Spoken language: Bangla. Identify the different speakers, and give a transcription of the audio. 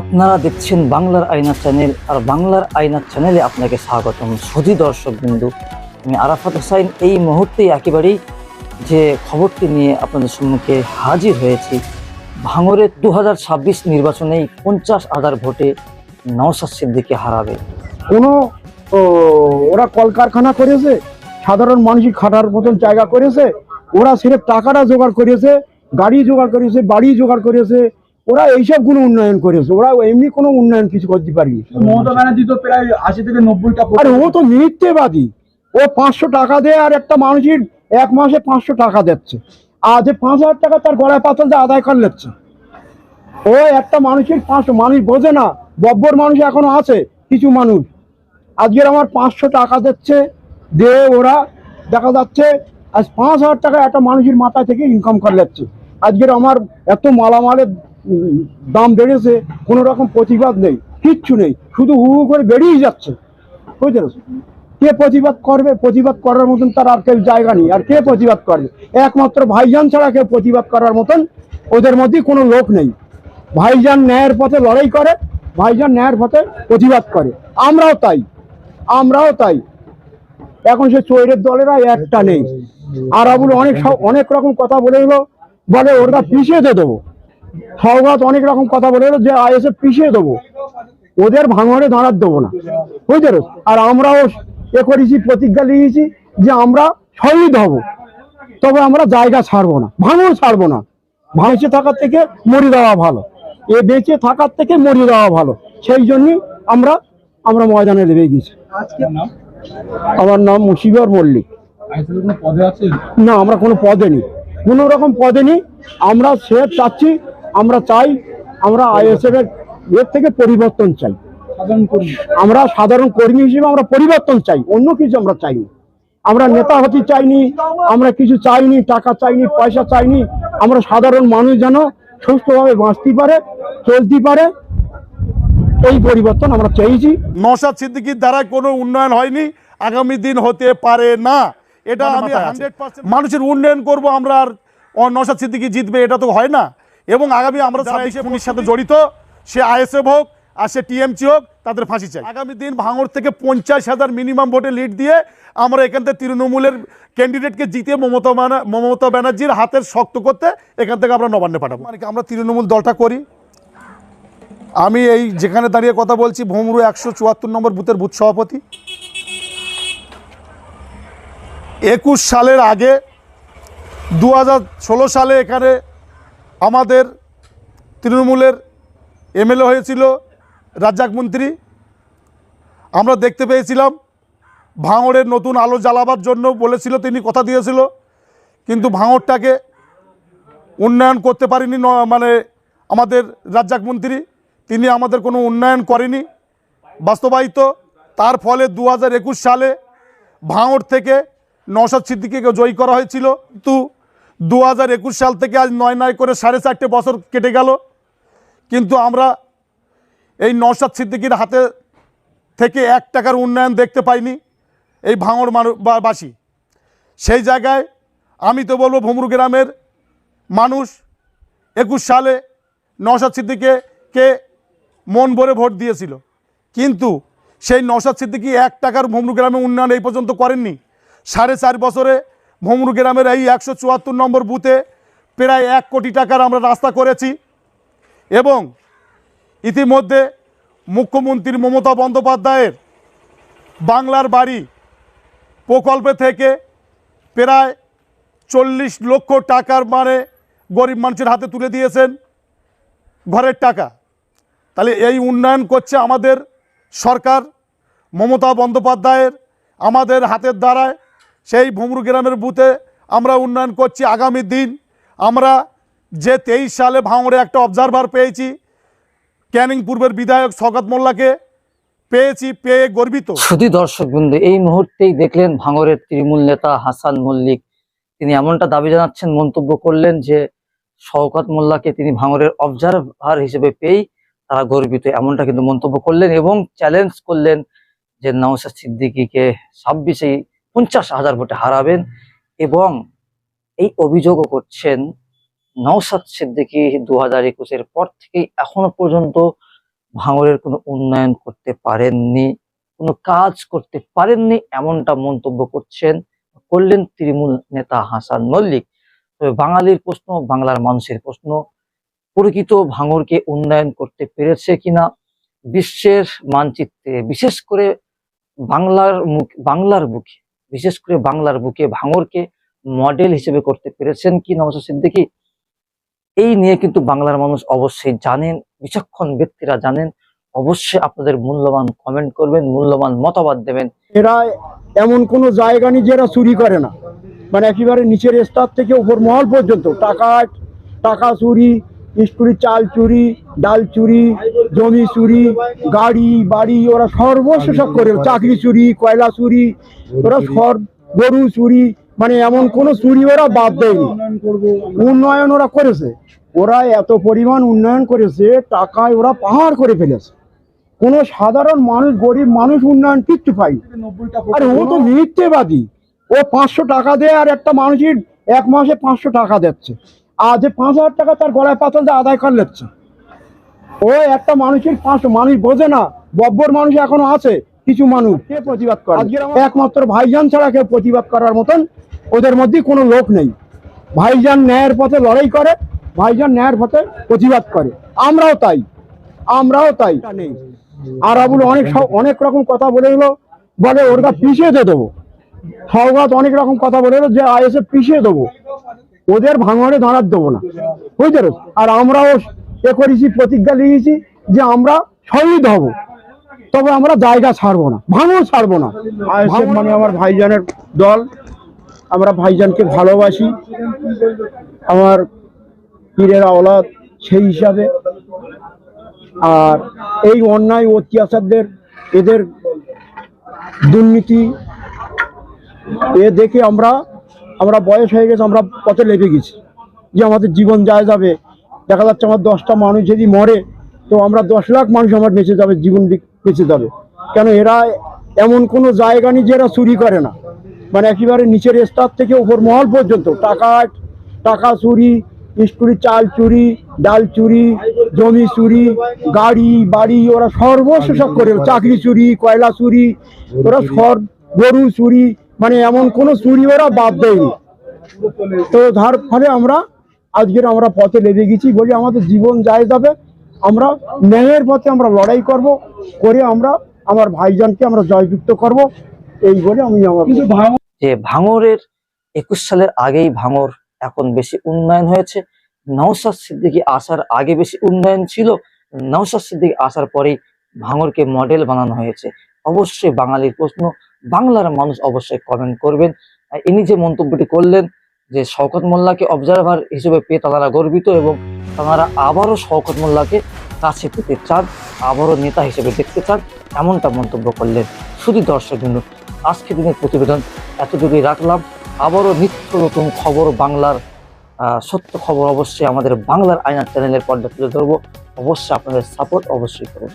Speaker 1: আপনারা দেখছেন বাংলার আয়না চ্যানেল, আর বাংলার আয়না চ্যানেলে আপনাকে স্বাগতম। সুধী দর্শক বিন্দু, আমি আরাফাত হোসাইন। এই মুহূর্তেই একেবারেই যে খবরটি নিয়ে আপনাদের সম্মুখে হাজির হয়েছি, ভাঙরের দু নির্বাচনেই পঞ্চাশ হাজার ভোটে নওশাদ সিদ্দিকে হারাবে।
Speaker 2: কোনো ওরা কলকারখানা করেছে, সাধারণ মানুষই খাটার মতন জায়গা করেছে, ওরা সিরেফ টাকাটা জোগাড় করেছে, গাড়ি জোগাড় করেছে, বাড়ি জোগাড় করেছে ওরা এইসবগুলো উন্নয়ন করেছে। ওরা এমনি কোনো উন্নয়ন কিছু করতে পারেনি।
Speaker 3: মমতা ব্যানার্জি তো প্রায় আশি থেকে নব্বইটা
Speaker 2: আরে ও তো মিথ্যেবাদী। ও পাঁচশো টাকা দেয় আর একটা মানুষের এক মাসে পাঁচশো টাকা দিচ্ছে। আর যে পাঁচ হাজার টাকা তার গলায় পাতল দিয়ে আদায় করে নিচ্ছে। ও একটা মানুষের পাঁচশো মানুষ বোঝে না বব্বর মানুষ এখনও আছে কিছু মানুষ। আজকের আমার পাঁচশো টাকা দিচ্ছে দিয়ে ওরা দেখা যাচ্ছে আজ পাঁচ হাজার টাকা একটা মানুষের মাথা থেকে ইনকাম করে যাচ্ছে আজকের আমার এত মালামালের দাম বেড়েছে, কোনো রকম প্রতিবাদ নেই, কিচ্ছু নেই, শুধু হু হু করে বেরিয়ে যাচ্ছে। বুঝতে পেরেছ? কে প্রতিবাদ করবে? প্রতিবাদ করার মতন তার আর কেউ জায়গা নেই। আর কে প্রতিবাদ করবে? একমাত্র ভাইজান ছাড়া কেউ প্রতিবাদ করার মতন ওদের মধ্যে কোনো লোক নেই। ভাইজান ন্যায়ের পথে লড়াই করে, ভাইজান ন্যায়ের পথে প্রতিবাদ করে। আমরাও তাই আমরাও তাই। এখন সে চৈরের দলেরা একটা নেই। আর অনেক অনেক রকম কথা বলে বলে ওরা পিছিয়ে দিয়ে দেবো। সৌগাত অনেক রকম কথা বলে যে আইএসএ পিছিয়ে দেবো। ওদের ভাঙড়ে দাঁড়াতে দেবো না। বুঝতে পেরেছ? আর আমরাও এ করেছি প্রতিজ্ঞা নিয়েছি যে আমরা শহীদ হব। তবে আমরা জায়গা ছাড়বো না ভাঙড় ছাড়বো না। ভাঙছে থাকার থেকে মরে দেওয়া ভালো। এ বেঁচে থাকার থেকে মরে দেওয়া ভালো। সেই জন্যই আমরা আমরা ময়দানে লেগে গেছি। আমার নাম মুশিবর মল্লিক। না আমরা কোনো পদে নেই। কোনো রকম পদে নেই। আমরা সে চাচ্ছি আমরা চাই আমরা আইএসএফ এর এর থেকে পরিবর্তন চাই। আমরা সাধারণ কর্মী হিসেবে আমরা পরিবর্তন চাই অন্য কিছু আমরা চাইনি। আমরা নেতা হতে চাইনি আমরা কিছু চাইনি টাকা চাইনি পয়সা চাইনি আমরা সাধারণ মানুষ যেন সুস্থভাবে বাঁচতে পারে চলতে পারে। এই পরিবর্তন আমরা চাইছি।
Speaker 4: নওশাদ সিদ্দিকির দ্বারা কোনো উন্নয়ন হয়নি আগামী দিন হতে পারে না। এটা আমি হান্ড্রেড মানুষের উন্নয়ন করব আমরা আর নওশাদ সিদ্দিকি জিতবে এটা তো হয় না। এবং আগামী আমরা ছাব্বিশে পুলিশ সাথে জড়িত সে আইএসএফ হোক আর সে টিএমসি হোক তাদের ফাঁসি চাই। আগামী দিন ভাঙড় থেকে পঞ্চাশ হাজার মিনিমাম ভোটে লিড দিয়ে আমরা এখান থেকে তৃণমূলের ক্যান্ডিডেটকে জিতিয়ে মমতা মমতা ব্যানার্জির হাতের শক্ত করতে এখান থেকে আমরা নবান্নে পাঠাবো। মানে কি আমরা তৃণমূল দলটা করি? আমি এই যেখানে দাঁড়িয়ে কথা বলছি ভোমরু একশো চুয়াত্তর নম্বর বুথের বুথ সভাপতি। একুশ সালের আগে দু ষোলো সালে এখানে আমাদের তৃণমূলের এমএলএ হয়েছিল রাজ্জাক মন্ত্রী। আমরা দেখতে পেয়েছিলাম, ভাঙড়ের নতুন আলো জ্বালাবার জন্য বলেছিল, তিনি কথা দিয়েছিল, কিন্তু ভাঙড়টাকে উন্নয়ন করতে পারিনি মানে আমাদের রাজ্জাক মন্ত্রী। তিনি আমাদের কোনো উন্নয়ন করেনি, বাস্তবায়িত। তার ফলে দু হাজার একুশ সালে ভাঙড় থেকে নওশাদ সিদ্দিকিকে জয়ী করা হয়েছিল। কিন্তু দু হাজার একুশ সাল থেকে আজ নয় নয় করে সাড়ে চারটে বছর কেটে গেল। কিন্তু আমরা এই নওশাদ সিদ্দিকির হাতে থেকে এক টাকার উন্নয়ন দেখতে পাইনি, এই ভাঙড় বাসী। সেই জায়গায় আমি তো বলব ভুমরু গ্রামের মানুষ, একুশ সালে নওশাদ সিদ্দিকে কে মন ভরে ভোট দিয়েছিল। কিন্তু সেই নওশাদ সিদ্দিকি এক টাকার ভুমরু গ্রামে উন্নয়ন এই পর্যন্ত করেননি। সাড়ে চার বছরে ভুমরু গ্রামের এই একশো চুয়াত্তর নম্বর বুথে প্রায় এক কোটি টাকার আমরা রাস্তা করেছি এবং ইতিমধ্যে মুখ্যমন্ত্রী মমতা বন্দ্যোপাধ্যায়ের বাংলার বাড়ি প্রকল্পে থেকে প্রায় চল্লিশ লক্ষ টাকার মানে গরিব মানুষের হাতে তুলে দিয়েছেন ঘরের টাকা। তাহলে এই উন্নয়ন করছে আমাদের সরকার, মমতা বন্দ্যোপাধ্যায়ের আমাদের হাতের দ্বারায় সেই ভুমরু গ্রামের বুথে আমরা উন্নয়ন করছি আগামী দিন। আমরা যে তেইশ সালে ভাঙড়ে একটা অবজারভার পেয়েছি, ক্যানিং পূর্বের বিধায়ক সগত মোল্লাকে পেয়েছি, পেয়ে গর্বিত।
Speaker 1: সুধী দর্শক বিন্দু এই মুহূর্তেই দেখলেন ভাঙরের তৃণমূল নেতা হাসান মল্লিক। তিনি এমনটা দাবি জানাচ্ছেন, মন্তব্য করলেন যে শওকত মোল্লাকে তিনি ভাঙরের অবজারভার হিসেবে পেয়েই তারা গর্বিত। এমনটা কিন্তু মন্তব্য করলেন এবং চ্যালেঞ্জ করলেন যে নওশাদ সিদ্দিকিকে ছাব্বিশে পঞ্চাশ হাজার ভোটে হারাবেন এবং এই অভিযোগও করছেন নওশাদ সিদ্দিকি দু হাজার একুশের পর থেকেই এখনও পর্যন্ত ভাঙরের কোনো উন্নয়ন করতে পারেননি, কোনো কাজ করতে পারেননি এমনটা মন্তব্য করছেন করলেন তৃণমূল নেতা হাসান মল্লিক। তবে বাঙালির প্রশ্ন, বাংলার মানুষের প্রশ্ন, প্রকৃত ভাঙরকে উন্নয়ন করতে পেরেছে কিনা? বিশ্বের মানচিত্রে বিশেষ করে বাংলার মুখ, বাংলার বুকে বিশেষ করে বাংলার বুকে ভাঙরকে মডেল হিসেবে করতে পেরেছেন কি নওশাদ সিদ্দিকী? এই নিয়ে কিন্তু বাংলার মানুষ অবশ্যই জানেন, বিচক্ষণ ব্যক্তিরা জানেন। অবশ্যই আপনাদের মূল্যবান কমেন্ট করবেন, মূল্যবান মতামত দেবেন।
Speaker 2: এরা এমন কোনো জায়গা নেই যারা চুরি করে না। মানে একেবারে নিচের স্তর থেকে উপর মহল পর্যন্ত টাকা টাকা চুরি স্কুলি চাল চুরি, ডাল চুরি, জমি চুরি, গাড়ি, বাড়ি, ওরা সর্বস্ব সব করে। চাকরি চুরি, কয়লা চুরি, ওরা সর গরু চুরি মানে এমন কোনো চুরি ওরা বাদ দেয়নি।
Speaker 3: উন্নয়ন
Speaker 2: ওরা করেছে। ওরা এত পরিমাণ উন্নয়ন করেছে, টাকায় ওরা পাহাড় করে ফেলেছে। কোনো সাধারণ মানুষ, গরিব মানুষ উন্নয়ন কিচ্ছু
Speaker 3: নব্বইটা
Speaker 2: আরে ও তো মিথ্যেবাদী। ও পাঁচশো টাকা দেয় আর একটা মানুষের এক মাসে পাঁচশো টাকা দিচ্ছে। আর যে পাঁচ হাজার টাকা তার গলায় পাতল দিয়ে আদায় করে নিচ্ছে ও একটা মানুষের পাঁচ মানুষ বোঝে না বব্বর মানুষ এখনও আছে কিছু মানুষ। কে প্রতিবাদ করে? একমাত্র ভাইজান ছাড়া কেউ প্রতিবাদ করার মতন ওদের মধ্যে কোনো লোক নেই। ভাইজান ন্যায়ের পথে লড়াই করে ভাইজান ন্যায়ের পথে প্রতিবাদ করে। আমরাও তাই আমরাও তাই। নেই আর আবুল অনেক সব- অনেক রকম কথা বলে গেলো বলে ওরটা পিছিয়ে দিয়ে দেবো। সৌগাত অনেক রকম কথা বলে এলো যে আইএসএ পিছিয়ে দেবো। ওদের ভাঙড়ে দাঁড়াতে দেবো না। বুঝতে পেরেছ? আর আমরাও এ করেছি প্রতিজ্ঞা নিয়েছি যে আমরা শহীদ হব। তবে আমরা জায়গা ছাড়বো না ভাঙড় ছাড়বো না। মানে আমার ভাইজানের দল। আমরা ভাইজানকে ভালোবাসি। আমার পীরের আওলাদ সেই হিসাবে। আর এই অন্যায় অত্যাচারদের এদের দুর্নীতি এ দেখে আমরা আমরা বয়স হয়ে গেছে, আমরা পথে লেগে গেছি। যে আমাদের জীবন যায় যাবে, দেখা যাচ্ছে আমার দশটা মানুষ যদি মরে, তো আমরা দশ লাখ মানুষ আমার বেঁচে যাবে, জীবন বেঁচে যাবে। কেন এরা এমন কোনো জায়গা নেই যে এরা চুরি করে না। মানে একেবারে নিচের স্তর থেকে উপর মহল পর্যন্ত, টাকা টাকা চুরি স্কুলি চাল চুরি, ডাল চুরি, জমি চুরি, গাড়ি, বাড়ি, ওরা সর্বস্ব সব করে। চাকরি চুরি, কয়লা চুরি, ওরা সর, গরু চুরি মানে এমন কোনো চুরি ওরা বাদ দেয়নি। তো যার ফলে আমরা আজকের আমরা পথে লেগে গেছি বলি আমাদের জীবন যায় যাবে। আমরা ন্যায়ের পথে আমরা লড়াই করব করে আমরা আমার ভাইজানকে আমরা জয়যুক্ত করব। এই বলে আমি আমার
Speaker 1: যে ভাঙরের একুশ সালের আগেই ভাঙর এখন বেশি উন্নয়ন হয়েছে। নওশাদ সিদ্দিকী আসার আগে বেশি উন্নয়ন ছিল। নওশাদ সিদ্দিকী আসার পরেই ভাঙরকে মডেল বানানো হয়েছে। অবশ্যই বাঙালির প্রশ্ন বাংলার মানুষ অবশ্যই কমেন্ট করবেন। ইনি যে মন্তব্যটি করলেন যে শওকত মোল্লাকে অবজারভার হিসেবে পেয়ে তারা গর্বিত এবং তারা আবারও শওকত মোল্লাকে কাছে পেতে চান, আবারও নেতা হিসেবে দেখতে চান, এমনটা মন্তব্য করলেন শুধু দর্শক বিন্দু। আজকে দিনের প্রতিবেদন এতটুকুই রাখলাম। আবারও নিত্য নতুন খবর বাংলার সত্য খবর অবশ্যই আমাদের বাংলার আয়না চ্যানেলের পর্দা তুলে ধরবো। অবশ্যই আপনাদের সাপোর্ট অবশ্যই করুন।